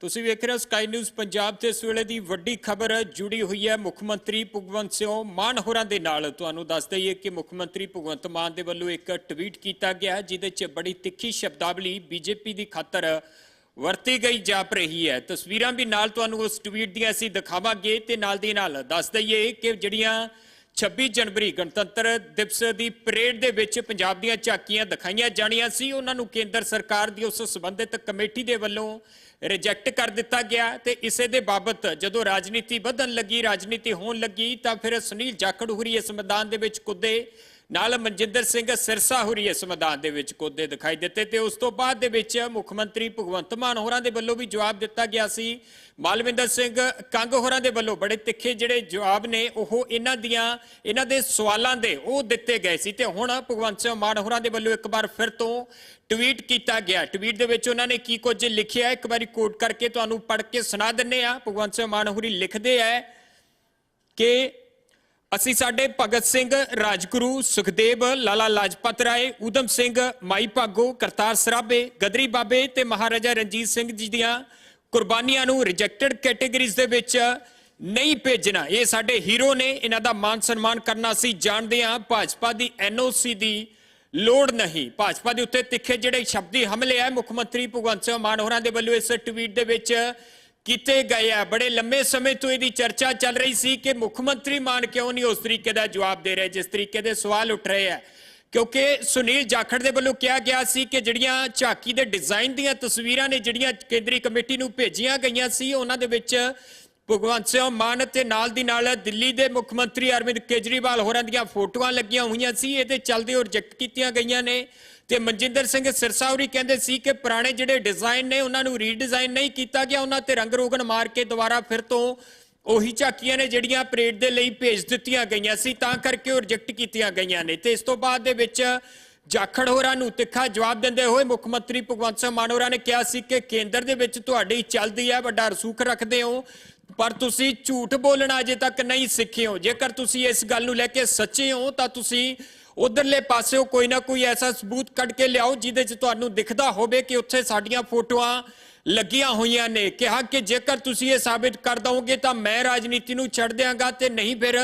ਤੁਸੀਂ ਵੇਖ ਰਹੇ ਹੋ ਸਕਾਈ ਨਿਊਜ਼ ਪੰਜਾਬ ਤੇ ਇਸ ਵੇਲੇ ਦੀ ਵੱਡੀ ਖਬਰ ਜੁੜੀ ਹੋਈ ਹੈ ਮੁੱਖ ਮੰਤਰੀ ਭਗਵੰਤ ਸਿੰਘ ਮਾਨ ਹੋਰਾਂ ਦੇ ਨਾਲ। ਤੁਹਾਨੂੰ ਦੱਸ ਦਈਏ ਕਿ ਮੁੱਖ ਮੰਤਰੀ ਭਗਵੰਤ ਮਾਨ ਦੇ ਵੱਲੋਂ ਇੱਕ ਟਵੀਟ ਕੀਤਾ ਗਿਆ ਜਿਹਦੇ 'ਚ ਬੜੀ ਤਿੱਖੀ ਸ਼ਬਦਾਵਲੀ ਬੀਜੇਪੀ ਦੀ ਖਾਤਰ ਵਰਤੀ ਗਈ ਜਾਪ ਰਹੀ ਹੈ। ਤਸਵੀਰਾਂ ਵੀ ਨਾਲ ਤੁਹਾਨੂੰ ਉਸ ਟਵੀਟ ਦੀਆਂ ਅਸੀਂ ਦਿਖਾਵਾਂਗੇ ਤੇ ਨਾਲ ਦੀ ਨਾਲ ਦੱਸ ਦਈਏ ਕਿ ਜਿਹੜੀਆਂ 26 ਜਨਵਰੀ ਗਣਤੰਤਰ ਦਿਵਸ ਦੀ ਪਰੇਡ ਦੇ ਵਿੱਚ ਪੰਜਾਬ ਦੀਆਂ ਝਾਕੀਆਂ ਦਿਖਾਈਆਂ ਜਾਣੀਆਂ ਸੀ। ਉਹਨਾਂ ਨੂੰ ਕੇਂਦਰ ਸਰਕਾਰ ਦੀ ਉਸ ਸੰਬੰਧਿਤ ਕਮੇਟੀ ਦੇ ਵੱਲੋਂ ਰਿਜੈਕਟ ਕਰ ਦਿੱਤਾ ਗਿਆ ਤੇ ਇਸੇ ਦੇ ਬਾਬਤ ਜਦੋਂ ਰਾਜਨੀਤੀ ਵਧਣ ਲੱਗੀ, ਰਾਜਨੀਤੀ ਹੋਣ ਲੱਗੀ ਤਾਂ ਫਿਰ ਸੁਨੀਲ ਜਾਖੜ ਹੁਰੀ ਇਸ ਮੈਦਾਨ ਦੇ ਵਿੱਚ ਕੁੱਦੇ ਨਾਲ ਮਨਜਿੰਦਰ ਸਿੰਘ ਸਿਰਸਾ ਹੁਰੀ ਇਸ ਮੈਦਾਨ ਦੇ ਵਿੱਚ ਕੁੱਦੇ ਦਿਖਾਈ ਦਿੱਤੇ ਤੇ ਉਸ ਤੋਂ ਬਾਅਦ ਦੇ ਵਿੱਚ ਮੁੱਖ ਮੰਤਰੀ ਭਗਵੰਤ ਮਾਨ ਹੋਰਾਂ ਦੇ ਵੱਲੋਂ ਵੀ ਜਵਾਬ ਦਿੱਤਾ ਗਿਆ ਸੀ। ਮਾਲਵਿੰਦਰ ਸਿੰਘ ਕੰਗ ਹੋਰਾਂ ਦੇ ਵੱਲੋਂ ਬੜੇ ਤਿੱਖੇ ਜਿਹੜੇ ਜਵਾਬ ਨੇ, ਉਹ ਇਹਨਾਂ ਦੀਆਂ, ਇਹਨਾਂ ਦੇ ਸਵਾਲਾਂ ਦੇ ਉਹ ਦਿੱਤੇ ਗਏ ਸੀ ਤੇ ਹੁਣ ਭਗਵੰਤ ਸਿੰਘ ਮਾਨ ਹੋਰਾਂ ਦੇ ਵੱਲੋਂ ਇੱਕ ਵਾਰ ਫਿਰ ਤੋਂ ਟਵੀਟ ਕੀਤਾ ਗਿਆ। ਟਵੀਟ ਦੇ ਵਿੱਚ ਉਹਨਾਂ ਨੇ ਕੀ ਕੁਝ ਲਿਖਿਆ, ਇੱਕ ਵਾਰੀ ਕੋਟ ਕਰਕੇ ਤੁਹਾਨੂੰ ਪੜ੍ਹ ਕੇ ਸੁਣਾ ਦਿੰਨੇ ਆ ਭਗਵੰਤ ਸਿੰਘ ਮਾਨ ਹੋਰੀ ਲਿਖਦੇ ਆ ਕਿ ਅਸੀਂ ਸਾਡੇ ਭਗਤ ਸਿੰਘ, ਰਾਜਗੁਰੂ, ਸੁਖਦੇਵ, ਲਾਲਾ ਲਾਜਪਤ ਰਾਏ, ਊਧਮ ਸਿੰਘ, ਮਾਈ ਭਾਗੋ, ਕਰਤਾਰ ਸਰਾਭੇ, ਗਦਰੀ ਬਾਬੇ ਤੇ ਮਹਾਰਾਜਾ ਰਣਜੀਤ ਸਿੰਘ ਜੀ ਦੀਆਂ ਕੁਰਬਾਨੀਆਂ ਨੂੰ ਰਿਜੈਕਟਡ ਕੈਟੇਗਰੀਜ਼ ਦੇ ਵਿੱਚ ਨਹੀਂ ਭੇਜਣਾ। ਇਹ ਸਾਡੇ ਹੀਰੋ ਨੇ, ਇਹਨਾਂ ਦਾ ਮਾਨ ਸਨਮਾਨ ਕਰਨਾ ਅਸੀਂ ਜਾਣਦੇ ਹਾਂ। ਭਾਜਪਾ ਦੀ ਐਨਓਸੀ ਦੀ ਲੋੜ ਨਹੀਂ। ਭਾਜਪਾ ਦੇ ਉੱਤੇ ਤਿੱਖੇ ਜਿਹੜੇ ਸ਼ਬਦੀ ਹਮਲੇ ਆ, ਮੁੱਖ ਮੰਤਰੀ ਭਗਵੰਤ ਸਿੰਘ ਮਾਨ ਹੋਰਾਂ ਦੇ ਵੱਲੋਂ ਇਸ ਟਵੀਟ ਦੇ ਵਿੱਚ ਕੀਤੇ ਗਏ ਆ। ਬੜੇ ਲੰਮੇ ਸਮੇਂ ਤੋਂ ਇਹਦੀ ਚਰਚਾ ਚੱਲ ਰਹੀ ਸੀ ਕਿ ਮੁੱਖ ਮੰਤਰੀ ਮਾਨ ਕਿਉਂ ਨਹੀਂ ਉਸ ਤਰੀਕੇ ਦਾ ਜਵਾਬ ਦੇ ਰਹੇ, ਜਿਸ ਤਰੀਕੇ ਦੇ ਸਵਾਲ ਉੱਠ ਰਹੇ ਆ। ਕਿਉਂਕਿ ਸੁਨੀਲ ਜਾਖੜ ਦੇ ਵੱਲੋਂ ਕਿਹਾ ਗਿਆ ਸੀ ਕਿ ਜਿਹੜੀਆਂ ਝਾਕੀ ਦੇ ਡਿਜ਼ਾਈਨ ਦੀਆਂ ਤਸਵੀਰਾਂ ਨੇ, ਜਿਹੜੀਆਂ ਕੇਂਦਰੀ ਕਮੇਟੀ ਨੂੰ ਭੇਜੀਆਂ ਗਈਆਂ ਸੀ, ਉਹਨਾਂ ਦੇ ਵਿੱਚ ਭਗਵੰਤ ਸਿੰਘ ਮਾਨ ਤੇ ਨਾਲ ਦੀ ਨਾਲ ਦਿੱਲੀ ਦੇ ਮੁੱਖ ਮੰਤਰੀ ਅਰਵਿੰਦ ਕੇਜਰੀਵਾਲ ਹੋਰਾਂ ਦੀਆਂ ਫੋਟੋਆਂ ਲੱਗੀਆਂ ਹੋਈਆਂ ਸੀ। ਇਹਦੇ ਚੱਲਦੇ ਉਹ ਰਿਜੈਕਟ ਕੀਤੀਆਂ ਗਈਆਂ ਨੇ। ਤੇ ਮਨਜਿੰਦਰ ਸਿੰਘ ਸਿਰਸਾਉਰੀ ਕਹਿੰਦੇ ਸੀ ਕਿ ਪੁਰਾਣੇ ਜਿਹੜੇ ਡਿਜ਼ਾਈਨ ਨੇ, ਉਹਨਾਂ ਨੂੰ ਰੀਡਿਜ਼ਾਈਨ ਨਹੀਂ ਕੀਤਾ ਗਿਆ, ਉਹਨਾਂ ਤੇ ਰੰਗ ਰੋਗਨ ਮਾਰ ਕੇ ਦੁਬਾਰਾ ਫਿਰ ਤੋਂ ਉਹੀ ਝਾਕੀਆਂ ਨੇ ਜਿਹੜੀਆਂ ਪਰੇਡ ਦੇ ਲਈ ਭੇਜ ਦਿੱਤੀਆਂ ਗਈਆਂ ਸੀ, ਤਾਂ ਕਰਕੇ ਉਹ ਰਿਜੈਕਟ ਕੀਤੀਆਂ ਗਈਆਂ ਨੇ। ਤੇ ਇਸ ਤੋਂ ਬਾਅਦ ਦੇ ਵਿੱਚ ਜਾਖੜ ਹੋਰਾਂ ਨੂੰ ਤਿੱਖਾ ਜਵਾਬ ਦਿੰਦੇ ਹੋਏ ਮੁੱਖ ਮੰਤਰੀ ਭਗਵੰਤ ਸਿੰਘ ਮਾਨ ਹੋਰਾਂ ਨੇ ਕਿਹਾ ਸੀ ਕਿ ਕੇਂਦਰ ਦੇ ਵਿੱਚ ਤੁਹਾਡੀ ਚੱਲਦੀ ਹੈ, ਵੱਡਾ ਰਸੂਖ ਰੱਖਦੇ ਹੋ, ਪਰ ਤੁਸੀਂ ਝੂਠ ਬੋਲਣਾ ਅਜੇ ਤੱਕ ਨਹੀਂ ਸਿੱਖੇ ਹੋ। ਜੇਕਰ ਤੁਸੀਂ ਇਸ ਗੱਲ ਨੂੰ ਲੈ ਕੇ ਸੱਚੇ ਹੋ, ਤਾਂ ਤੁਸੀਂ ਉਧਰਲੇ ਪਾਸਿਓਂ ਕੋਈ ਨਾ ਕੋਈ ਐਸਾ ਸਬੂਤ ਕੱਢ ਕੇ ਲਿਆਓ ਜਿਹਦੇ 'ਚ ਤੁਹਾਨੂੰ ਦਿਖਦਾ ਹੋਵੇ ਕਿ ਉੱਥੇ ਸਾਡੀਆਂ ਫੋਟੋਆਂ ਲੱਗੀਆਂ ਹੋਈਆਂ ਨੇ। ਕਿਹਾ ਕਿ ਜੇਕਰ ਤੁਸੀਂ ਇਹ ਸਾਬਿਤ ਕਰ ਦਵੋਗੇ ਤਾਂ ਮੈਂ ਰਾਜਨੀਤੀ ਨੂੰ ਛੱਡ ਦਿਆਂਗਾ ਤੇ ਨਹੀਂ ਫਿਰ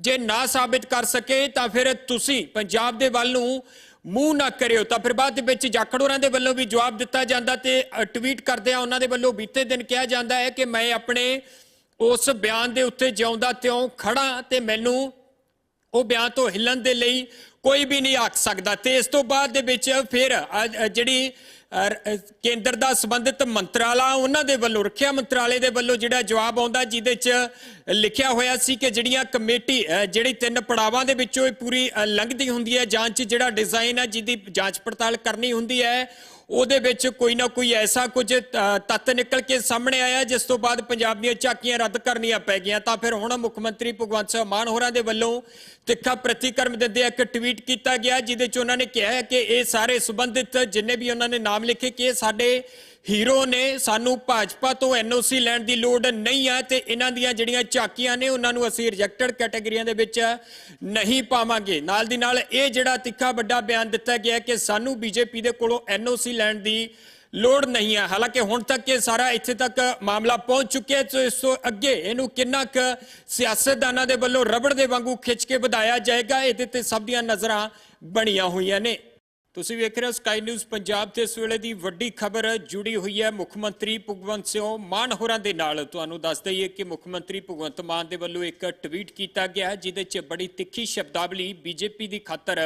ਜੇ ਨਾ ਸਾਬਿਤ ਕਰ ਸਕੇ ਤਾਂ ਫਿਰ ਤੁਸੀਂ ਪੰਜਾਬ ਦੇ ਵੱਲ ਨੂੰ ਮੂੰਹ ਨਾ ਕਰਿਓ। ਤਾਂ ਫਿਰ ਬਾਅਦ ਦੇ ਵਿੱਚ ਜਾਖੜ ਹੋਰਾਂ ਦੇ ਵੱਲੋਂ ਵੀ ਜਵਾਬ ਦਿੱਤਾ ਜਾਂਦਾ ਤੇ ਟਵੀਟ ਕਰਦੇ ਆ ਉਹਨਾਂ ਦੇ ਵੱਲੋਂ ਬੀਤੇ ਦਿਨ ਕਿਹਾ ਜਾਂਦਾ ਹੈ ਕਿ ਮੈਂ ਆਪਣੇ ਉਸ ਬਿਆਨ ਦੇ ਉੱਤੇ ਜਿਉਂਦਾ ਤਿਉਂ ਖੜਾ ਤੇ ਮੈਨੂੰ ਉਹ ਬਿਆਨ ਤੋਂ ਹਿੱਲਣ ਦੇ ਲਈ ਕੋਈ ਵੀ ਨਹੀਂ ਆਖ ਸਕਦਾ। ਤੇ ਇਸ ਤੋਂ ਬਾਅਦ ਦੇ ਵਿੱਚ ਫਿਰ ਜਿਹੜੀ ਕੇਂਦਰ ਦਾ ਸੰਬੰਧਿਤ ਮੰਤਰਾਲਾ, ਉਹਨਾਂ ਦੇ ਵੱਲੋਂ, ਰੱਖਿਆ ਮੰਤਰਾਲੇ ਦੇ ਵੱਲੋਂ ਜਿਹੜਾ ਜਵਾਬ ਆਉਂਦਾ, ਜਿਹਦੇ 'ਚ ਲਿਖਿਆ ਹੋਇਆ ਸੀ ਕਿ ਜਿਹੜੀਆਂ ਕਮੇਟੀ ਜਿਹੜੀ ਤਿੰਨ ਪੜਾਵਾਂ ਦੇ ਵਿੱਚੋਂ ਇਹ ਪੂਰੀ ਲੰਘਦੀ ਹੁੰਦੀ ਹੈ, ਜਾਂਚ ਜਿਹੜਾ ਡਿਜ਼ਾਈਨ ਹੈ, ਜਿਹਦੀ ਜਾਂਚ ਪੜਤਾਲ ਕਰਨੀ ਹੁੰਦੀ ਹੈ ਉਹਦੇ ਵਿੱਚ ਕੋਈ ਨਾ ਕੋਈ ਐਸਾ ਕੁਝ ਤੱਤ ਨਿਕਲ ਕੇ ਸਾਹਮਣੇ ਆਇਆ, ਜਿਸ ਤੋਂ ਬਾਅਦ ਪੰਜਾਬ ਦੀਆਂ ਝਾਕੀਆਂ ਰੱਦ ਕਰਨੀਆਂ ਪੈ ਗਈਆਂ। ਤਾਂ ਫਿਰ ਹੁਣ ਮੁੱਖ ਮੰਤਰੀ ਭਗਵੰਤ ਸਿੰਘ ਮਾਨ ਹੋਰਾਂ ਦੇ ਵੱਲੋਂ ਤਿੱਖਾ ਪ੍ਰਤੀਕਰਮ ਦਿੰਦੇ ਇੱਕ ਟਵੀਟ ਕੀਤਾ ਗਿਆ, ਜਿਹਦੇ 'ਚ ਉਹਨਾਂ ਨੇ ਕਿਹਾ ਕਿ ਇਹ ਸਾਰੇ ਸੰਬੰਧਿਤ ਜਿੰਨੇ ਵੀ ਉਹਨਾਂ ਨੇ ਨਾਮ ਲਿਖੇ, ਕਿ ਇਹ ਸਾਡੇ ਹੀਰੋ ਨੇ ਸਾਨੂੰ ਭਾਜਪਾ ਤੋਂ ਐਨਓਸੀ ਲੈਣ ਦੀ ਲੋੜ ਨਹੀਂ ਹੈ ਤੇ ਇਹਨਾਂ ਦੀਆਂ ਜਿਹੜੀਆਂ ਝਾਕੀਆਂ ਨੇ, ਉਹਨਾਂ ਨੂੰ ਅਸੀਂ ਰਿਜੈਕਟਡ ਕੈਟਾਗਰੀਆਂ ਦੇ ਵਿੱਚ ਨਹੀਂ ਪਾਵਾਂਗੇ। ਨਾਲ ਦੀ ਨਾਲ ਇਹ ਜਿਹੜਾ ਤਿੱਖਾ ਵੱਡਾ ਬਿਆਨ ਦਿੱਤਾ ਗਿਆ ਕਿ ਸਾਨੂੰ ਬੀਜੇਪੀ ਦੇ ਕੋਲੋਂ ਐਨਓਸੀ ਲੈਣ ਦੀ ਲੋੜ ਨਹੀਂ ਹੈ ਹਾਲਾਂਕਿ ਹੁਣ ਤੱਕ ਇਹ ਸਾਰਾ ਇੱਥੇ ਤੱਕ ਮਾਮਲਾ ਪਹੁੰਚ ਚੁੱਕਿਆ ਹੈ ਇਸ ਤੋਂ ਅੱਗੇ ਇਹਨੂੰ ਕਿੰਨਾ ਕੁ ਸਿਆਸਤਦਾਨਾਂ ਦੇ ਵੱਲੋਂ ਰਬੜ ਦੇ ਵਾਂਗੂ ਖਿੱਚ ਕੇ ਵਧਾਇਆ ਜਾਏਗਾ, ਇਹਦੇ ਤੇ ਸਭ ਦੀਆਂ ਨਜ਼ਰਾਂ ਬਣੀਆਂ ਹੋਈਆਂ ਨੇ। ਤੁਸੀਂ ਵੇਖ ਰਹੇ ਹੋ ਸਕਾਈ ਨਿਊਜ਼ ਪੰਜਾਬ ਤੇ ਇਸ ਵੇਲੇ ਦੀ ਵੱਡੀ ਖਬਰ ਜੁੜੀ ਹੋਈ ਹੈ ਮੁੱਖ ਮੰਤਰੀ ਭਗਵੰਤ ਸਿੰਘ ਮਾਨ ਹੋਰਾਂ ਦੇ ਨਾਲ। ਤੁਹਾਨੂੰ ਦੱਸ ਦਈਏ ਕਿ ਮੁੱਖ ਮੰਤਰੀ ਭਗਵੰਤ ਮਾਨ ਦੇ ਵੱਲੋਂ ਇੱਕ ਟਵੀਟ ਕੀਤਾ ਗਿਆ ਜਿਹਦੇ 'ਚ ਬੜੀ ਤਿੱਖੀ ਸ਼ਬਦਾਵਲੀ ਬੀਜੇਪੀ ਦੀ ਖਾਤਰ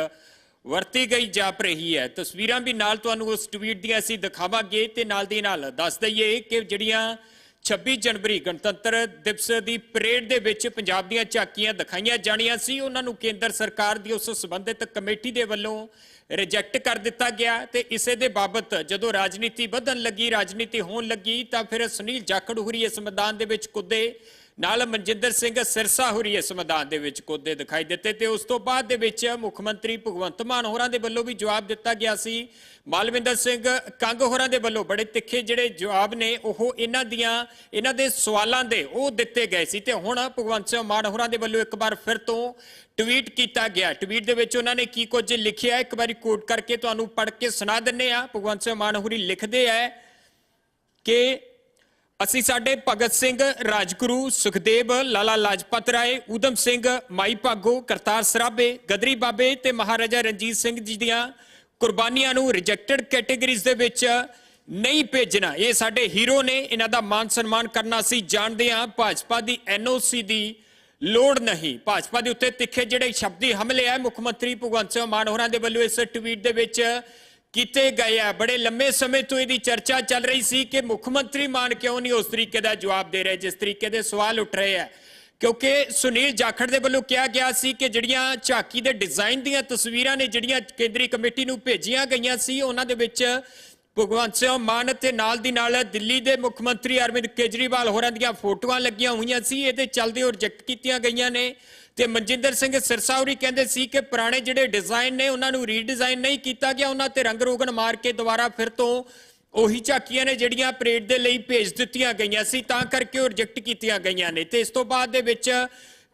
ਵਰਤੀ ਗਈ ਜਾਪ ਰਹੀ ਹੈ। ਤਸਵੀਰਾਂ ਵੀ ਨਾਲ ਤੁਹਾਨੂੰ ਉਸ ਟਵੀਟ ਦੀਆਂ ਅਸੀਂ ਦਿਖਾਵਾਂਗੇ ਤੇ ਨਾਲ ਦੀ ਨਾਲ ਦੱਸ ਦਈਏ ਕਿ ਜਿਹੜੀਆਂ 26 ਜਨਵਰੀ ਗਣਤੰਤਰ ਦਿਵਸ ਦੀ ਪਰੇਡ ਦੇ ਵਿੱਚ ਪੰਜਾਬ ਦੀਆਂ ਝਾਕੀਆਂ ਦਿਖਾਈਆਂ ਜਾਣੀਆਂ ਸੀ। ਉਹਨਾਂ ਨੂੰ ਕੇਂਦਰ ਸਰਕਾਰ ਦੀ ਉਸ ਸੰਬੰਧਿਤ ਕਮੇਟੀ ਦੇ ਵੱਲੋਂ ਰਿਜੈਕਟ ਕਰ ਦਿੱਤਾ ਗਿਆ ਤੇ ਇਸੇ ਦੇ ਬਾਬਤ ਜਦੋਂ ਰਾਜਨੀਤੀ ਵਧਣ ਲੱਗੀ, ਰਾਜਨੀਤੀ ਹੋਣ ਲੱਗੀ ਤਾਂ ਫਿਰ ਸੁਨੀਲ ਜਾਖੜ ਹੁਰੀ ਇਸ ਮੈਦਾਨ ਦੇ ਵਿੱਚ ਕੁੱਦੇ ਨਾਲ ਮਨਜਿੰਦਰ ਸਿੰਘ ਸਿਰਸਾ ਹੋਰੀ ਇਸ ਮੈਦਾਨ ਦੇ ਵਿੱਚ ਕੋਦੇ ਦਿਖਾਈ ਦਿੱਤੇ ਤੇ ਉਸ ਤੋਂ ਬਾਅਦ ਦੇ ਵਿੱਚ ਮੁੱਖ ਮੰਤਰੀ ਭਗਵੰਤ ਮਾਨ ਹੋਰਾਂ ਦੇ ਵੱਲੋਂ ਵੀ ਜਵਾਬ ਦਿੱਤਾ ਗਿਆ ਸੀ। ਮਾਲਵਿੰਦਰ ਸਿੰਘ ਕੰਗ ਹੋਰਾਂ ਦੇ ਵੱਲੋਂ ਬੜੇ ਤਿੱਖੇ ਜਿਹੜੇ ਜਵਾਬ ਨੇ, ਉਹ ਇਹਨਾਂ ਦੀਆਂ, ਇਹਨਾਂ ਦੇ ਸਵਾਲਾਂ ਦੇ ਉਹ ਦਿੱਤੇ ਗਏ ਸੀ ਤੇ ਹੁਣ ਭਗਵੰਤ ਸਿੰਘ ਮਾਨ ਹੋਰਾਂ ਦੇ ਵੱਲੋਂ ਇੱਕ ਵਾਰ ਫਿਰ ਤੋਂ ਟਵੀਟ ਕੀਤਾ ਗਿਆ। ਟਵੀਟ ਦੇ ਵਿੱਚ ਉਹਨਾਂ ਨੇ ਕੀ ਕੁਝ ਲਿਖਿਆ, ਇੱਕ ਵਾਰੀ ਕੋਟ ਕਰਕੇ ਤੁਹਾਨੂੰ ਪੜ੍ਹ ਕੇ ਸੁਣਾ ਦਿੰਨੇ ਆ। ਭਗਵੰਤ ਸਿੰਘ ਮਾਨ ਹੋਰੀ ਲਿਖਦੇ ਆ ਕਿ ਅਸੀਂ ਸਾਡੇ ਭਗਤ ਸਿੰਘ, ਰਾਜਗੁਰੂ, ਸੁਖਦੇਵ, ਲਾਲਾ ਲਾਜਪਤ ਰਾਏ, ਊਧਮ ਸਿੰਘ, ਮਾਈ ਭਾਗੋ, ਕਰਤਾਰ ਸਰਾਭੇ, ਗਦਰੀ ਬਾਬੇ ਤੇ ਮਹਾਰਾਜਾ ਰਣਜੀਤ ਸਿੰਘ ਜੀ ਦੀਆਂ ਕੁਰਬਾਨੀਆਂ ਨੂੰ ਰਿਜੈਕਟਡ ਕੈਟੇਗਰੀਜ਼ ਦੇ ਵਿੱਚ ਨਹੀਂ ਭੇਜਣਾ। ਇਹ ਸਾਡੇ ਹੀਰੋ ਨੇ, ਇਹਨਾਂ ਦਾ ਮਾਨ ਸਨਮਾਨ ਕਰਨਾ ਅਸੀਂ ਜਾਣਦੇ ਹਾਂ। ਭਾਜਪਾ ਦੀ ਐਨਓਸੀ ਦੀ ਲੋੜ ਨਹੀਂ। ਭਾਜਪਾ ਦੇ ਉੱਤੇ ਤਿੱਖੇ ਜਿਹੜੇ ਸ਼ਬਦੀ ਹਮਲੇ ਆ, ਮੁੱਖ ਮੰਤਰੀ ਭਗਵੰਤ ਸਿੰਘ ਮਾਨ ਹੋਰਾਂ ਦੇ ਵੱਲੋਂ ਇਸ ਟਵੀਟ ਦੇ ਵਿੱਚ ਕੀਤੇ ਗਏ ਆ। ਬੜੇ ਲੰਮੇ ਸਮੇਂ ਤੋਂ ਇਹਦੀ ਚਰਚਾ ਚੱਲ ਰਹੀ ਸੀ ਕਿ ਮੁੱਖ ਮੰਤਰੀ ਮਾਨ ਕਿਉਂ ਨਹੀਂ ਉਸ ਤਰੀਕੇ ਦਾ ਜਵਾਬ ਦੇ ਰਹੇ, ਜਿਸ ਤਰੀਕੇ ਦੇ ਸਵਾਲ ਉੱਠ ਰਹੇ ਆ। ਕਿਉਂਕਿ ਸੁਨੀਲ ਜਾਖੜ ਦੇ ਵੱਲੋਂ ਕਿਹਾ ਗਿਆ ਸੀ ਕਿ ਜਿਹੜੀਆਂ ਝਾਕੀ ਦੇ ਡਿਜ਼ਾਈਨ ਦੀਆਂ ਤਸਵੀਰਾਂ ਨੇ, ਜਿਹੜੀਆਂ ਕੇਂਦਰੀ ਕਮੇਟੀ ਨੂੰ ਭੇਜੀਆਂ ਗਈਆਂ ਸੀ, ਉਹਨਾਂ ਦੇ ਵਿੱਚ ਭਗਵੰਤ ਸਿੰਘ ਮਾਨ ਤੇ ਨਾਲ ਦੀ ਨਾਲ ਦਿੱਲੀ ਦੇ ਮੁੱਖ ਮੰਤਰੀ ਅਰਵਿੰਦ ਕੇਜਰੀਵਾਲ ਹੋਰਾਂ ਦੀਆਂ ਫੋਟੋਆਂ ਲੱਗੀਆਂ ਹੋਈਆਂ ਸੀ। ਇਹਦੇ ਚੱਲਦੇ ਉਹ ਰਿਜੈਕਟ ਕੀਤੀਆਂ ਗਈਆਂ ਨੇ। ਤੇ ਮਨਜਿੰਦਰ ਸਿੰਘ ਸਿਰਸਾ ਹੋਰੀ ਕਹਿੰਦੇ ਸੀ ਕਿ ਪੁਰਾਣੇ ਜਿਹੜੇ ਡਿਜ਼ਾਈਨ ਨੇ, ਉਹਨਾਂ ਨੂੰ ਰੀਡਿਜ਼ਾਈਨ ਨਹੀਂ ਕੀਤਾ ਗਿਆ, ਉਹਨਾਂ ਤੇ ਰੰਗ ਰੋਗਨ ਮਾਰ ਕੇ ਦੁਬਾਰਾ ਫਿਰ ਤੋਂ ਉਹੀ ਝਾਕੀਆਂ ਨੇ ਜਿਹੜੀਆਂ ਪਰੇਡ ਦੇ ਲਈ ਭੇਜ ਦਿੱਤੀਆਂ ਗਈਆਂ ਸੀ, ਤਾਂ ਕਰਕੇ ਉਹ ਰਿਜੈਕਟ ਕੀਤੀਆਂ ਗਈਆਂ ਨੇ। ਤੇ ਇਸ ਤੋਂ ਬਾਅਦ ਦੇ ਵਿੱਚ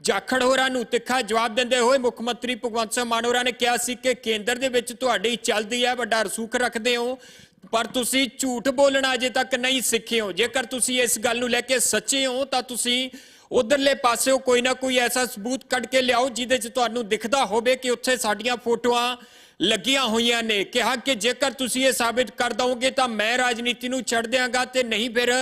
ਜਾਖੜ ਹੋਰਾਂ ਨੂੰ ਤਿੱਖਾ ਜਵਾਬ ਦਿੰਦੇ ਹੋਏ ਮੁੱਖ ਮੰਤਰੀ ਭਗਵੰਤ ਸਿੰਘ ਮਾਨ ਹੋਰਾਂ ਨੇ ਕਿਹਾ ਸੀ ਕਿ ਕੇਂਦਰ ਦੇ ਵਿੱਚ ਤੁਹਾਡੀ ਚੱਲਦੀ ਹੈ, ਵੱਡਾ ਰਸੂਖ ਰੱਖਦੇ ਹੋ, ਪਰ ਤੁਸੀਂ ਝੂਠ ਬੋਲਣਾ ਅਜੇ ਤੱਕ ਨਹੀਂ ਸਿੱਖੇ ਹੋ। ਜੇਕਰ ਤੁਸੀਂ ਇਸ ਗੱਲ ਨੂੰ ਲੈ ਕੇ ਸੱਚੇ ਹੋ, ਤਾਂ ਤੁਸੀਂ ਉਧਰਲੇ ਪਾਸਿਓਂ ਕੋਈ ਨਾ ਕੋਈ ਐਸਾ ਸਬੂਤ ਕੱਢ ਕੇ ਲਿਆਓ ਜਿਹਦੇ 'ਚ ਤੁਹਾਨੂੰ ਦਿਖਦਾ ਹੋਵੇ ਕਿ ਉੱਥੇ ਸਾਡੀਆਂ ਫੋਟੋਆਂ ਲੱਗੀਆਂ ਹੋਈਆਂ ਨੇ। ਕਿਹਾ ਕਿ ਜੇਕਰ ਤੁਸੀਂ ਇਹ ਸਾਬਿਤ ਕਰ ਦਵੋਗੇ ਤਾਂ ਮੈਂ ਰਾਜਨੀਤੀ ਨੂੰ ਛੱਡ ਦਿਆਂਗਾ ਤੇ ਨਹੀਂ ਫਿਰ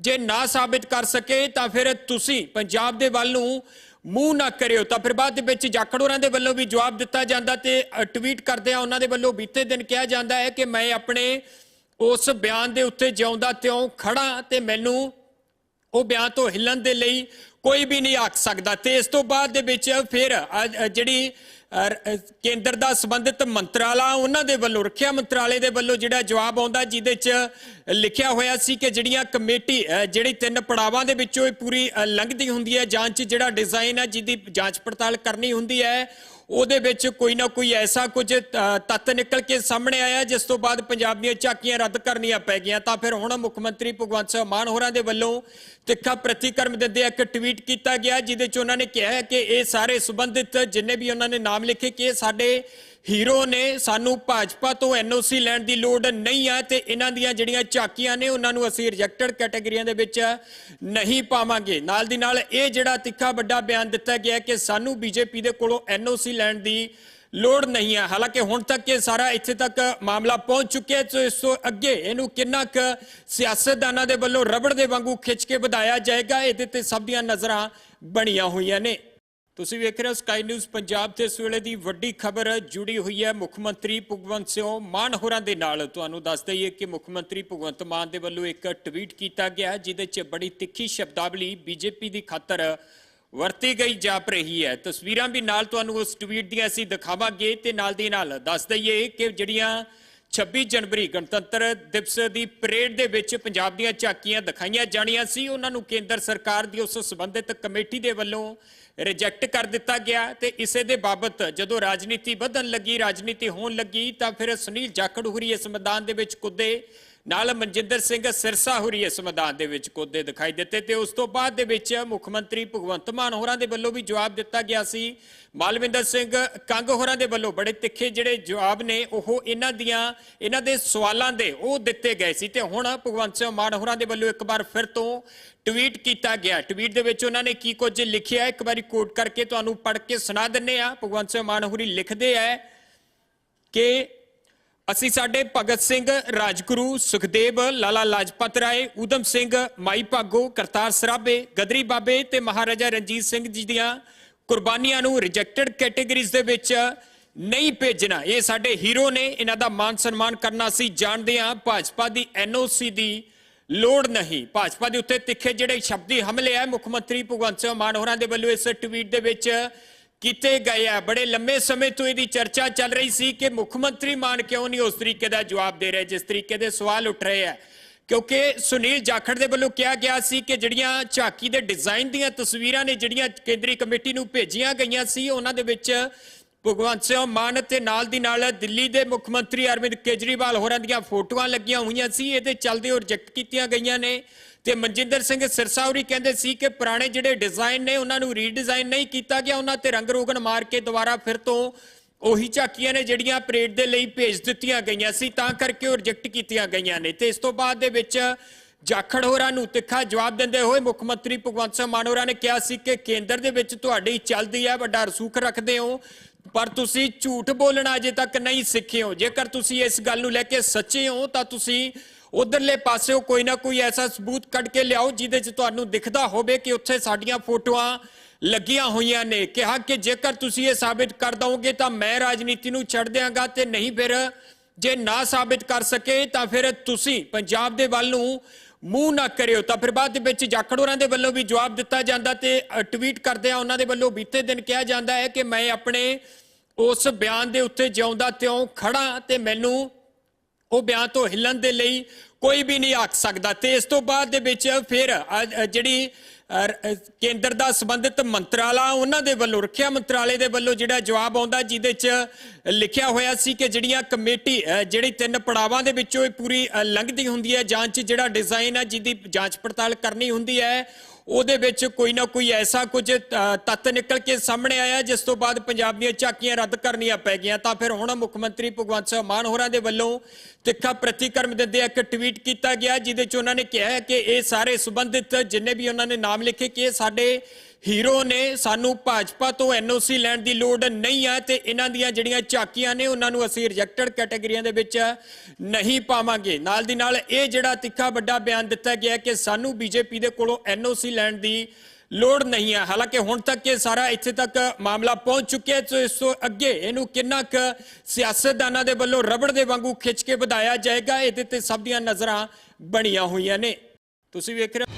ਜੇ ਨਾ ਸਾਬਿਤ ਕਰ ਸਕੇ ਤਾਂ ਫਿਰ ਤੁਸੀਂ ਪੰਜਾਬ ਦੇ ਵੱਲ ਨੂੰ ਮੂੰਹ ਨਾ ਕਰਿਓ। ਤਾਂ ਫਿਰ ਬਾਅਦ ਦੇ ਵਿੱਚ ਜਾਖੜ ਹੋਰਾਂ ਦੇ ਵੱਲੋਂ ਵੀ ਜਵਾਬ ਦਿੱਤਾ ਜਾਂਦਾ ਤੇ ਟਵੀਟ ਕਰਦੇ ਆ ਉਹਨਾਂ ਦੇ ਵੱਲੋਂ ਬੀਤੇ ਦਿਨ ਕਿਹਾ ਜਾਂਦਾ ਹੈ ਕਿ ਮੈਂ ਆਪਣੇ ਉਸ ਬਿਆਨ ਦੇ ਉੱਤੇ ਜਿਉਂਦਾ ਤਿਉਂ ਖੜਾ ਤੇ ਮੈਨੂੰ ਉਹ ਬਿਆਨ ਤੋਂ ਹਿੱਲਣ ਦੇ ਲਈ ਕੋਈ ਵੀ ਨਹੀਂ ਆਖ ਸਕਦਾ। ਤੇ ਇਸ ਤੋਂ ਬਾਅਦ ਦੇ ਵਿੱਚ ਫਿਰ ਜਿਹੜੀ ਕੇਂਦਰ ਦਾ ਸੰਬੰਧਿਤ ਮੰਤਰਾਲਾ ਉਹਨਾਂ ਦੇ ਵੱਲੋਂ, ਰੱਖਿਆ ਮੰਤਰਾਲੇ ਦੇ ਵੱਲੋਂ ਜਿਹੜਾ ਜਵਾਬ ਆਉਂਦਾ, ਜਿਹਦੇ 'ਚ ਲਿਖਿਆ ਹੋਇਆ ਸੀ ਕਿ ਜਿਹੜੀਆਂ ਕਮੇਟੀ ਜਿਹੜੀ ਤਿੰਨ ਪੜਾਵਾਂ ਦੇ ਵਿੱਚੋਂ ਇਹ ਪੂਰੀ ਲੰਘਦੀ ਹੁੰਦੀ ਹੈ, ਜਾਂਚ ਜਿਹੜਾ ਡਿਜ਼ਾਈਨ ਹੈ, ਜਿਹਦੀ ਜਾਂਚ ਪੜਤਾਲ ਕਰਨੀ ਹੁੰਦੀ ਹੈ ਉਹਦੇ ਵਿੱਚ ਕੋਈ ਨਾ ਕੋਈ ਐਸਾ ਕੁਝ ਅ, ਤੱਤ ਨਿਕਲ ਕੇ ਸਾਹਮਣੇ ਆਇਆ ਜਿਸ ਤੋਂ ਬਾਅਦ ਪੰਜਾਬ ਦੀਆਂ ਝਾਕੀਆਂ ਰੱਦ ਕਰਨੀਆਂ ਪੈ ਗਈਆਂ। ਤਾਂ ਫਿਰ ਹੁਣ ਮੁੱਖ ਮੰਤਰੀ ਭਗਵੰਤ ਸਿੰਘ ਮਾਨ ਹੋਰਾਂ ਦੇ ਵੱਲੋਂ ਤਿੱਖਾ ਪ੍ਰਤੀਕਰਮ ਦਿੰਦੇ ਇੱਕ ਟਵੀਟ ਕੀਤਾ ਗਿਆ ਜਿਹਦੇ 'ਚ ਉਹਨਾਂ ਨੇ ਕਿਹਾ ਕਿ ਇਹ ਸਾਰੇ ਸੰਬੰਧਿਤ ਜਿੰਨੇ ਵੀ ਉਹਨਾਂ ਨੇ ਨਾਮ ਲਿਖੇ ਕਿ ਸਾਡੇ ਹੀਰੋ ਨੇ ਸਾਨੂੰ ਭਾਜਪਾ ਤੋਂ ਐਨਓਸੀ ਲੈਣ ਦੀ ਲੋੜ ਨਹੀਂ ਆ ਤੇ ਇਹਨਾਂ ਦੀਆਂ ਜਿਹੜੀਆਂ ਝਾਕੀਆਂ ਨੇ, ਉਹਨਾਂ ਨੂੰ ਅਸੀਂ ਰਿਜੈਕਟਡ ਕੈਟਾਗਰੀਆਂ ਦੇ ਵਿੱਚ ਨਹੀਂ ਪਾਵਾਂਗੇ। ਨਾਲ ਦੀ ਨਾਲ ਇਹ ਜਿਹੜਾ ਤਿੱਖਾ ਵੱਡਾ ਬਿਆਨ ਦਿੱਤਾ ਗਿਆ ਕਿ ਸਾਨੂੰ ਬੀਜੇਪੀ ਦੇ ਕੋਲੋਂ ਐਨਓਸੀ ਲੈਣ ਦੀ ਲੋੜ ਨਹੀਂ ਹੈ ਹਾਲਾਂਕਿ ਹੁਣ ਤੱਕ ਇਹ ਸਾਰਾ ਇੱਥੇ ਤੱਕ ਮਾਮਲਾ ਪਹੁੰਚ ਚੁੱਕਿਆ ਹੈ, ਤੇ ਇਸ ਤੋਂ ਅੱਗੇ ਇਹਨੂੰ ਕਿੰਨਾ ਕੁ ਸਿਆਸਤਦਾਨਾਂ ਦੇ ਵੱਲੋਂ ਰਬੜ ਦੇ ਵਾਂਗੂ ਖਿੱਚ ਕੇ ਵਧਾਇਆ ਜਾਏਗਾ, ਇਹਦੇ ਤੇ ਸਭ ਦੀਆਂ ਨਜ਼ਰਾਂ ਬਣੀਆਂ ਹੋਈਆਂ ਨੇ। ਤੁਸੀਂ ਵੇਖ ਰਹੇ ਹੋ ਸਕਾਈ ਨਿਊਜ਼ ਪੰਜਾਬ ਤੇ ਇਸ ਵੇਲੇ ਦੀ ਵੱਡੀ ਖਬਰ ਜੁੜੀ ਹੋਈ ਹੈ ਮੁੱਖ ਮੰਤਰੀ ਭਗਵੰਤ ਸਿੰਘ ਮਾਨ ਹੋਰਾਂ ਦੇ ਨਾਲ। ਤੁਹਾਨੂੰ ਦੱਸ ਦਈਏ ਕਿ ਮੁੱਖ ਮੰਤਰੀ ਭਗਵੰਤ ਮਾਨ ਦੇ ਵੱਲੋਂ ਇੱਕ ਟਵੀਟ ਕੀਤਾ ਗਿਆ ਜਿਹਦੇ 'ਚ ਬੜੀ ਤਿੱਖੀ ਸ਼ਬਦਾਵਲੀ ਬੀਜੇਪੀ ਦੀ ਖਾਤਰ ਵਰਤੀ ਗਈ ਜਾਪ ਰਹੀ ਹੈ। ਤਸਵੀਰਾਂ ਵੀ ਨਾਲ ਤੁਹਾਨੂੰ ਉਸ ਟਵੀਟ ਦੀਆਂ ਅਸੀਂ ਦਿਖਾਵਾਂਗੇ ਤੇ ਨਾਲ ਦੀ ਨਾਲ ਦੱਸ ਦਈਏ ਕਿ ਜਿਹੜੀਆਂ 26 ਜਨਵਰੀ ਗਣਤੰਤਰ ਦਿਵਸ ਦੀ ਪਰੇਡ ਦੇ ਵਿੱਚ ਪੰਜਾਬ ਦੀਆਂ ਝਾਕੀਆਂ ਦਿਖਾਈਆਂ ਜਾਣੀਆਂ ਸੀ। ਉਹਨਾਂ ਨੂੰ ਕੇਂਦਰ ਸਰਕਾਰ ਦੀ ਉਸ ਸੰਬੰਧਿਤ ਕਮੇਟੀ ਦੇ ਵੱਲੋਂ ਰਿਜੈਕਟ ਕਰ ਦਿੱਤਾ ਗਿਆ ਤੇ ਇਸੇ ਦੇ ਬਾਬਤ ਜਦੋਂ ਰਾਜਨੀਤੀ ਵਧਣ ਲੱਗੀ, ਰਾਜਨੀਤੀ ਹੋਣ ਲੱਗੀ ਤਾਂ ਫਿਰ ਸੁਨੀਲ ਜਾਖੜ ਹੁਰੀ ਇਸ ਮੈਦਾਨ ਦੇ ਵਿੱਚ ਕੁੱਦੇ ਨਾਲ ਮਨਜਿੰਦਰ ਸਿੰਘ ਸਿਰਸਾ ਹੁਰੀ ਇਸ ਮੈਦਾਨ ਦੇ ਵਿੱਚ ਕੋਦੇ ਦਿਖਾਈ ਦਿੱਤੇ ਤੇ ਉਸ ਤੋਂ ਬਾਅਦ ਦੇ ਵਿੱਚ ਮੁੱਖ ਮੰਤਰੀ ਭਗਵੰਤ ਮਾਨ ਹੋਰਾਂ ਦੇ ਵੱਲੋਂ ਵੀ ਜਵਾਬ ਦਿੱਤਾ ਗਿਆ ਸੀ। ਮਾਲਵਿੰਦਰ ਸਿੰਘ ਕੰਗ ਹੋਰਾਂ ਦੇ ਵੱਲੋਂ ਬੜੇ ਤਿੱਖੇ ਜਿਹੜੇ ਜਵਾਬ ਨੇ, ਉਹ ਇਹਨਾਂ ਦੀਆਂ, ਇਹਨਾਂ ਦੇ ਸਵਾਲਾਂ ਦੇ ਉਹ ਦਿੱਤੇ ਗਏ ਸੀ ਤੇ ਹੁਣ ਭਗਵੰਤ ਸਿੰਘ ਮਾਨ ਹੋਰਾਂ ਦੇ ਵੱਲੋਂ ਇੱਕ ਵਾਰ ਫਿਰ ਤੋਂ ਟਵੀਟ ਕੀਤਾ ਗਿਆ। ਟਵੀਟ ਦੇ ਵਿੱਚ ਉਹਨਾਂ ਨੇ ਕੀ ਕੁਝ ਲਿਖਿਆ, ਇੱਕ ਵਾਰੀ ਕੋਟ ਕਰਕੇ ਤੁਹਾਨੂੰ ਪੜ੍ਹ ਕੇ ਸੁਣਾ ਦਿੰਨੇ ਆ। ਭਗਵੰਤ ਸਿੰਘ ਮਾਨ ਹੋਰੀ ਲਿਖਦੇ ਆ ਕਿ ਅਸੀਂ ਸਾਡੇ ਭਗਤ ਸਿੰਘ, ਰਾਜਗੁਰੂ, ਸੁਖਦੇਵ, ਲਾਲਾ ਲਾਜਪਤ ਰਾਏ, ਊਧਮ ਸਿੰਘ, ਮਾਈ ਭਾਗੋ, ਕਰਤਾਰ ਸਰਾਭੇ, ਗਦਰੀ ਬਾਬੇ ਤੇ ਮਹਾਰਾਜਾ ਰਣਜੀਤ ਸਿੰਘ ਜੀ ਦੀਆਂ ਕੁਰਬਾਨੀਆਂ ਨੂੰ ਰਿਜੈਕਟਡ ਕੈਟੇਗਰੀਜ਼ ਦੇ ਵਿੱਚ ਨਹੀਂ ਭੇਜਣਾ। ਇਹ ਸਾਡੇ ਹੀਰੋ ਨੇ, ਇਹਨਾਂ ਦਾ ਮਾਨ ਸਨਮਾਨ ਕਰਨਾ ਅਸੀਂ ਜਾਣਦੇ ਹਾਂ। ਭਾਜਪਾ ਦੀ ਐਨਓਸੀ ਦੀ ਲੋੜ ਨਹੀਂ। ਭਾਜਪਾ ਦੇ ਉੱਤੇ ਤਿੱਖੇ ਜਿਹੜੇ ਸ਼ਬਦੀ ਹਮਲੇ ਆ, ਮੁੱਖ ਮੰਤਰੀ ਭਗਵੰਤ ਸਿੰਘ ਮਾਨ ਹੋਰਾਂ ਦੇ ਵੱਲੋਂ ਇਸ ਟਵੀਟ ਦੇ ਵਿੱਚ ਕੀਤੇ ਗਏ ਆ। ਬੜੇ ਲੰਮੇ ਸਮੇਂ ਤੋਂ ਇਹਦੀ ਚਰਚਾ ਚੱਲ ਰਹੀ ਸੀ ਕਿ ਮੁੱਖ ਮੰਤਰੀ ਮਾਨ ਕਿਉਂ ਨਹੀਂ ਉਸ ਤਰੀਕੇ ਦਾ ਜਵਾਬ ਦੇ ਰਹੇ, ਜਿਸ ਤਰੀਕੇ ਦੇ ਸਵਾਲ ਉੱਠ ਰਹੇ ਆ। ਕਿਉਂਕਿ ਸੁਨੀਲ ਜਾਖੜ ਦੇ ਵੱਲੋਂ ਕਿਹਾ ਗਿਆ ਸੀ ਕਿ ਜਿਹੜੀਆਂ ਝਾਕੀ ਦੇ ਡਿਜ਼ਾਈਨ ਦੀਆਂ ਤਸਵੀਰਾਂ ਨੇ, ਜਿਹੜੀਆਂ ਕੇਂਦਰੀ ਕਮੇਟੀ ਨੂੰ ਭੇਜੀਆਂ ਗਈਆਂ ਸੀ, ਉਹਨਾਂ ਦੇ ਵਿੱਚ ਭਗਵੰਤ ਸਿੰਘ ਮਾਨ ਤੇ ਨਾਲ ਦੀ ਨਾਲ ਦਿੱਲੀ ਦੇ ਮੁੱਖ ਮੰਤਰੀ ਅਰਵਿੰਦ ਕੇਜਰੀਵਾਲ ਹੋਰਾਂ ਦੀਆਂ ਫੋਟੋਆਂ ਲੱਗੀਆਂ ਹੋਈਆਂ ਸੀ। ਇਹਦੇ ਚੱਲਦੇ ਉਹ ਰਿਜੈਕਟ ਕੀਤੀਆਂ ਗਈਆਂ ਨੇ। ਤੇ ਮਨਜਿੰਦਰ ਸਿੰਘ ਸਿਰਸਾ ਹੋਰੀ ਕਹਿੰਦੇ ਸੀ ਕਿ ਪੁਰਾਣੇ ਜਿਹੜੇ ਡਿਜ਼ਾਈਨ ਨੇ, ਉਹਨਾਂ ਨੂੰ ਰੀਡਿਜ਼ਾਈਨ ਨਹੀਂ ਕੀਤਾ ਗਿਆ, ਉਹਨਾਂ ਤੇ ਰੰਗ ਰੋਗਨ ਮਾਰ ਕੇ ਦੁਬਾਰਾ ਫਿਰ ਤੋਂ ਉਹੀ ਝਾਕੀਆਂ ਨੇ ਜਿਹੜੀਆਂ ਪਰੇਡ ਦੇ ਲਈ ਭੇਜ ਦਿੱਤੀਆਂ ਗਈਆਂ ਸੀ, ਤਾਂ ਕਰਕੇ ਉਹ ਰਿਜੈਕਟ ਕੀਤੀਆਂ ਗਈਆਂ ਨੇ। ਤੇ ਇਸ ਤੋਂ ਬਾਅਦ ਦੇ ਵਿੱਚ ਜਾਖੜ ਹੋਰਾਂ ਨੂੰ ਤਿੱਖਾ ਜਵਾਬ ਦਿੰਦੇ ਹੋਏ ਮੁੱਖ ਮੰਤਰੀ ਭਗਵੰਤ ਸਿੰਘ ਮਾਨ ਹੋਰਾਂ ਨੇ ਕਿਹਾ ਸੀ ਕਿ ਕੇਂਦਰ ਦੇ ਵਿੱਚ ਤੁਹਾਡੀ ਚੱਲਦੀ ਹੈ, ਵੱਡਾ ਰਸੂਖ ਰੱਖਦੇ ਹੋ, ਪਰ ਤੁਸੀਂ ਝੂਠ ਬੋਲਣਾ ਅਜੇ ਤੱਕ ਨਹੀਂ ਸਿੱਖੇ ਹੋ। ਜੇਕਰ ਤੁਸੀਂ ਇਸ ਗੱਲ ਨੂੰ ਲੈ ਕੇ ਸੱਚੇ ਹੋ, ਤਾਂ ਤੁਸੀਂ ਉਧਰਲੇ ਪਾਸਿਓਂ ਕੋਈ ਨਾ ਕੋਈ ਐਸਾ ਸਬੂਤ ਕੱਢ ਕੇ ਲਿਆਓ ਜਿਹਦੇ 'ਚ ਤੁਹਾਨੂੰ ਦਿਖਦਾ ਹੋਵੇ ਕਿ ਉੱਥੇ ਸਾਡੀਆਂ ਫੋਟੋਆਂ ਲੱਗੀਆਂ ਹੋਈਆਂ ਨੇ। ਕਿਹਾ ਕਿ ਜੇਕਰ ਤੁਸੀਂ ਇਹ ਸਾਬਿਤ ਕਰ ਦਵੋਗੇ ਤਾਂ ਮੈਂ ਰਾਜਨੀਤੀ ਨੂੰ ਛੱਡ ਦਿਆਂਗਾ ਤੇ ਨਹੀਂ ਫਿਰ ਜੇ ਨਾ ਸਾਬਿਤ ਕਰ ਸਕੇ ਤਾਂ ਫਿਰ ਤੁਸੀਂ ਪੰਜਾਬ ਦੇ ਵੱਲ ਨੂੰ ਮੂੰਹ ਨਾ ਕਰਿਓ। ਤਾਂ ਫਿਰ ਬਾਅਦ ਦੇ ਵਿੱਚ ਜਾਖੜੋਰਾਂ ਦੇ ਵੱਲੋਂ ਵੀ ਜਵਾਬ ਦਿੱਤਾ ਜਾਂਦਾ ਤੇ ਟਵੀਟ ਕਰਦੇ ਆ ਉਹਨਾਂ ਦੇ ਵੱਲੋਂ ਬੀਤੇ ਦਿਨ ਕਿਹਾ ਜਾਂਦਾ ਹੈ ਕਿ ਮੈਂ ਆਪਣੇ ਉਸ ਬਿਆਨ ਦੇ ਉੱਤੇ ਜਿਉਂਦਾ ਤਿਉਂ ਖੜਾ ਤੇ ਮੈਨੂੰ ਉਹ ਬਿਆਨ ਤੋਂ ਹਿੱਲਣ ਦੇ ਲਈ ਕੋਈ ਵੀ ਨਹੀਂ ਆਖ ਸਕਦਾ। ਤੇ ਇਸ ਤੋਂ ਬਾਅਦ ਦੇ ਵਿੱਚ ਫਿਰ ਜਿਹੜੀ ਕੇਂਦਰ ਦਾ ਸੰਬੰਧਿਤ ਮੰਤਰਾਲਾ, ਉਹਨਾਂ ਦੇ ਵੱਲੋਂ, ਰੱਖਿਆ ਮੰਤਰਾਲੇ ਦੇ ਵੱਲੋਂ ਜਿਹੜਾ ਜਵਾਬ ਆਉਂਦਾ, ਜਿਹਦੇ 'ਚ ਲਿਖਿਆ ਹੋਇਆ ਸੀ ਕਿ ਜਿਹੜੀਆਂ ਕਮੇਟੀ ਜਿਹੜੀ ਤਿੰਨ ਪੜਾਵਾਂ ਦੇ ਵਿੱਚੋਂ ਇਹ ਪੂਰੀ ਲੰਘਦੀ ਹੁੰਦੀ ਹੈ, ਜਾਂਚ ਜਿਹੜਾ ਡਿਜ਼ਾਈਨ ਹੈ, ਜਿਹਦੀ ਜਾਂਚ ਪੜਤਾਲ ਕਰਨੀ ਹੁੰਦੀ ਹੈ ਉਹਦੇ ਵਿੱਚ ਕੋਈ ਨਾ ਕੋਈ ਐਸਾ ਕੁਝ ਤੱਤ ਨਿਕਲ ਕੇ ਸਾਹਮਣੇ ਆਇਆ, ਜਿਸ ਤੋਂ ਬਾਅਦ ਪੰਜਾਬ ਦੀਆਂ ਝਾਕੀਆਂ ਰੱਦ ਕਰਨੀਆਂ ਪੈ ਗਈਆਂ। ਤਾਂ ਫਿਰ ਹੁਣ ਮੁੱਖ ਮੰਤਰੀ ਭਗਵੰਤ ਸਿੰਘ ਮਾਨ ਹੋਰਾਂ ਦੇ ਵੱਲੋਂ ਤਿੱਖਾ ਪ੍ਰਤੀਕਰਮ ਦਿੰਦੇ ਇੱਕ ਟਵੀਟ ਕੀਤਾ ਗਿਆ, ਜਿਹਦੇ 'ਚ ਉਹਨਾਂ ਨੇ ਕਿਹਾ ਕਿ ਇਹ ਸਾਰੇ ਸੰਬੰਧਿਤ ਜਿੰਨੇ ਵੀ ਉਹਨਾਂ ਨੇ ਨਾਮ ਲਿਖੇ ਕਿ ਇਹ ਸਾਡੇ ਹੀਰੋ ਨੇ ਸਾਨੂੰ ਭਾਜਪਾ ਤੋਂ ਐਨਓਸੀ ਲੈਣ ਦੀ ਲੋੜ ਨਹੀਂ ਹੈ ਤੇ ਇਹਨਾਂ ਦੀਆਂ ਜਿਹੜੀਆਂ ਝਾਕੀਆਂ ਨੇ, ਉਹਨਾਂ ਨੂੰ ਅਸੀਂ ਰਿਜੈਕਟਡ ਕੈਟਾਗਰੀਆਂ ਦੇ ਵਿੱਚ ਨਹੀਂ ਪਾਵਾਂਗੇ। ਨਾਲ ਦੀ ਨਾਲ ਇਹ ਜਿਹੜਾ ਤਿੱਖਾ ਵੱਡਾ ਬਿਆਨ ਦਿੱਤਾ ਗਿਆ ਕਿ ਸਾਨੂੰ ਬੀਜੇਪੀ ਦੇ ਕੋਲੋਂ ਐਨਓਸੀ ਲੈਣ ਦੀ ਲੋੜ ਨਹੀਂ ਹੈ ਹਾਲਾਂਕਿ ਹੁਣ ਤੱਕ ਇਹ ਸਾਰਾ ਇੱਥੇ ਤੱਕ ਮਾਮਲਾ ਪਹੁੰਚ ਚੁੱਕਿਆ ਹੈ ਇਸ ਤੋਂ ਅੱਗੇ ਇਹਨੂੰ ਕਿੰਨਾ ਕੁ ਸਿਆਸਤਦਾਨਾਂ ਦੇ ਵੱਲੋਂ ਰਬੜ ਦੇ ਵਾਂਗੂ ਖਿੱਚ ਕੇ ਵਧਾਇਆ ਜਾਏਗਾ, ਇਹਦੇ ਤੇ ਸਭ ਦੀਆਂ ਨਜ਼ਰਾਂ ਬਣੀਆਂ ਹੋਈਆਂ ਨੇ। ਤੁਸੀਂ ਵੇਖ ਰਹੇ ਹੋ